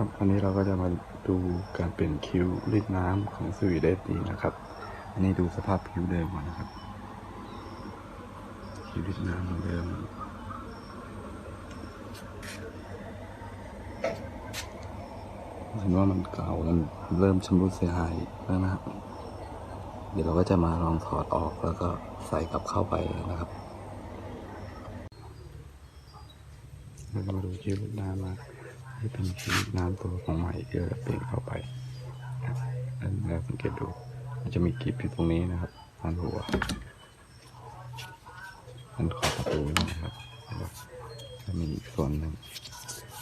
ครับวันนี้เราก็จะมาดูการเปลี่ยนคิ้วรีดน้ำของสวีเดนนี้นะครับ อันนี้ดูสภาพคิ้วเดิมก่อนนะครับ คิ้วรีดน้ำเหมือนเดิม เห็นว่ามันเก่าแล้วเริ่มชำรุดเสียหายแล้วนะครับ เดี๋ยวเราก็จะมาลองถอดออกแล้วก็ใส่กลับเข้าไปนะครับเราจะมาดูคิ้วรีดน้ำมา ที่เป็นคิ้วรีดน้ำตัวของใหม่ที่เราเปลี่ยนเข้าไปนะครับแล้วเราสังเกตดู มันจะมีกิบอยู่ตรงนี้นะครับพันหัวพันขอบประตูนะครับจะมีอีกส่วนหนึ่ง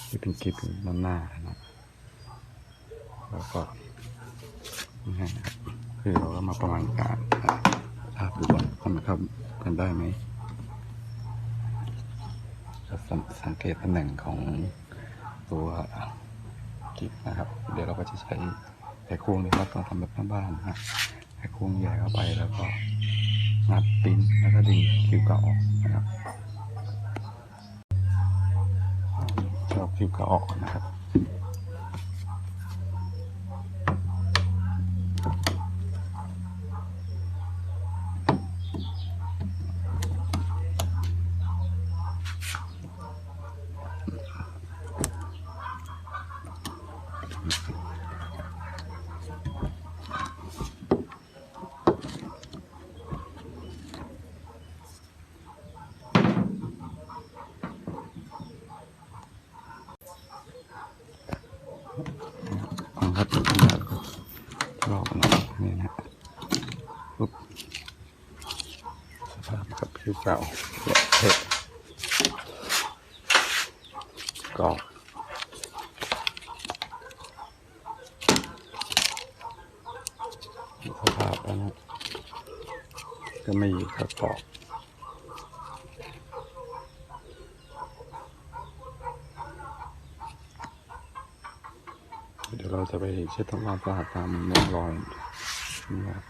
ที่เป็นกิบด้านหน้านะแล้วก็นี่นะครับคือเราก็มาประมาณการภาพดูก่อนว่ามันเข้ากันได้ไหมสังเกตตำแหน่งของ ตัวกิบนะครับ เดี๋ยวเราก็จะใช้ไขควงนะครับต้องทำแบบบ้านๆนะไขควงใหญ่เข้าไปแล้วก็งัดปิ้นแล้วก็ดึงคิ้วเก่าออกนะครับเอาคิ้วเก่าออกนะครับ ฟังครับลอกมันออกนี่นะปุ๊บสภาพกับผิวเก่าและเทะกรอบสภาพแล้วนะก็ไม่อยู่กับกอบ เดี๋ยวเราจะไปเช็ดทำความสะอาดตามร่องรอยนะครับ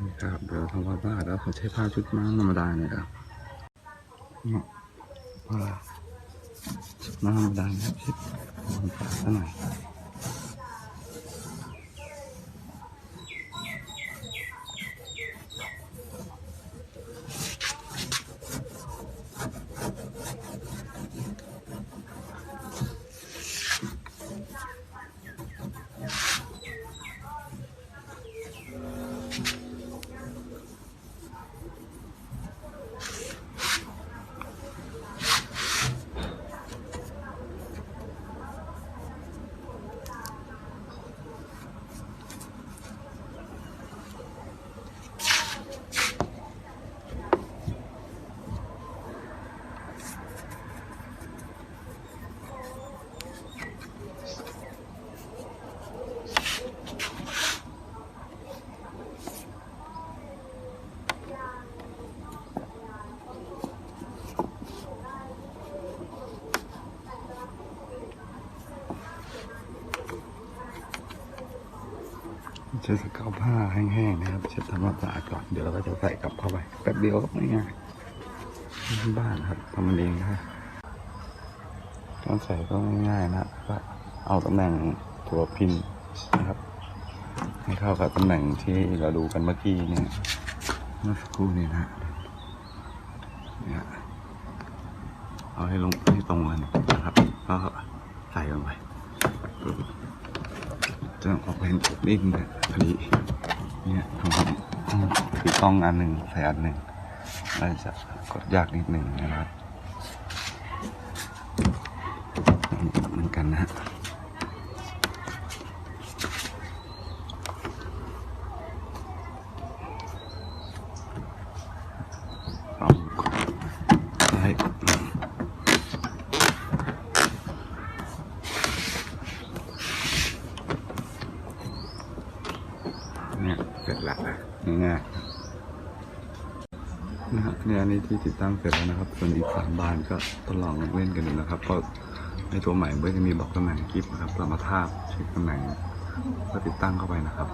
นี่ครับเดี๋ยวทำความสะอาดแล้วผมใช้ผ้าชุดม้าธรรมดาเนี่ยครับผ้าชุดม้าธรรมดาเนี่ยครับเช็ดความสะอาดหน่อย ใช้สกาวผ้าแห้งๆนะครับ เช็ดทำความสะอาดก่อน เดี๋ยวเราก็จะใส่กลับเข้าไปแป๊บเดียวก็ง่ายๆบ้านครับทำมันเองนะครับการใส่ก็ง่ายๆนะก็เอาตำแหน่งตัวพินนะครับ ให้เข้ากับตำแหน่งที่เราดูกันเมื่อกี้เนี่ยเมื่อสักครู่นี้นะเนี่ยเอาให้ลงให้ตรงกันนะครับก็ใส่ลงไปปึ๊บ จะออกเป็นนิ่งนะพอดีเนี่ยผมถือกล้องอันหนึ่งใส่อันหนึ่งน่าจะกดยากนิดหนึ่งนะครับเหมือนกันนะฮะลองกดให้ เนี่ยเสร็จละง่ายๆนะฮะเนี่ยอันนี้ที่ติดตั้งเสร็จแล้วนะครับ ส่วนอีกสามบานก็ทดลองเล่นกันดูนะครับ ก็ในตัวใหม่มันก็จะมีบอกตำแหน่งกิฟนะครับเรามาทาบเช็คตำแหน่งก็ติดตั้งเข้าไปนะครับ